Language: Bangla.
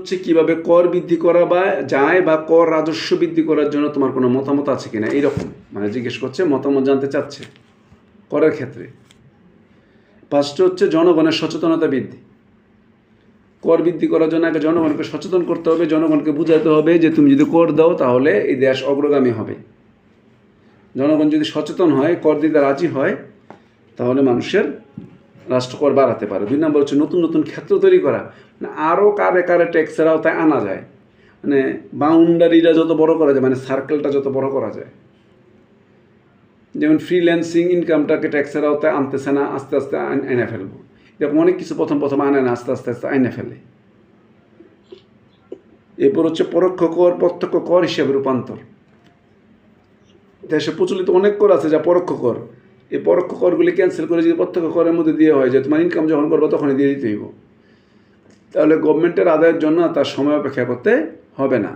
হচ্ছে কীভাবে কর বৃদ্ধি করা বা যায় বা কর রাজস্ব বৃদ্ধি করার জন্য তোমার কোনো মতামত আছে কিনা? এইরকম। মানে জিজ্ঞেস করছে, মতামত জানতে চাচ্ছে করের ক্ষেত্রে। পাঁচটা হচ্ছে জনগণের সচেতনতা বৃদ্ধি। কর বৃদ্ধি করার জন্য আগে জনগণকে সচেতন করতে হবে, জনগণকে বুঝাতে হবে যে তুমি যদি কর দাও তাহলে এই দেশ অগ্রগামী হবে। জনগণ যদি সচেতন হয়, কর দিতে রাজি হয়, তাহলে মানুষের রাষ্ট্রকর বাড়াতে পারে। দুই নম্বর হচ্ছে নতুন নতুন ক্ষেত্র তৈরি করা। মানে আরও কারে কারে ট্যাক্সের আওতায় আনা যায়। মানে বাউন্ডারিটা যত বড় করা যায় মানে সার্কেলটা যত বড় করা যায়। যেমন ফ্রিল্যান্সিং ইনকামটাকে ট্যাক্সের আওতায় আনতেছে না, আস্তে আস্তে এনে ফেলব। এরকম অনেক কিছু প্রথম প্রথম আনে না, আস্তে আস্তে আস্তে আইনে ফেলে। এরপর হচ্ছে পরোক্ষ কর, প্রত্যক্ষ কর হিসেবে রূপান্তর। দেশে প্রচলিত অনেক কর আছে যা পরোক্ষ কর। এই পরোক্ষ করগুলি ক্যান্সেল করে যদি প্রত্যক্ষ করের মধ্যে দিয়ে হয়, যে তোমার ইনকাম যখন করব তখনই দিয়ে দিতে হইব তাহলে গভর্নমেন্টের আদায়ের জন্য তার সময় অপেক্ষা করতে হবে না।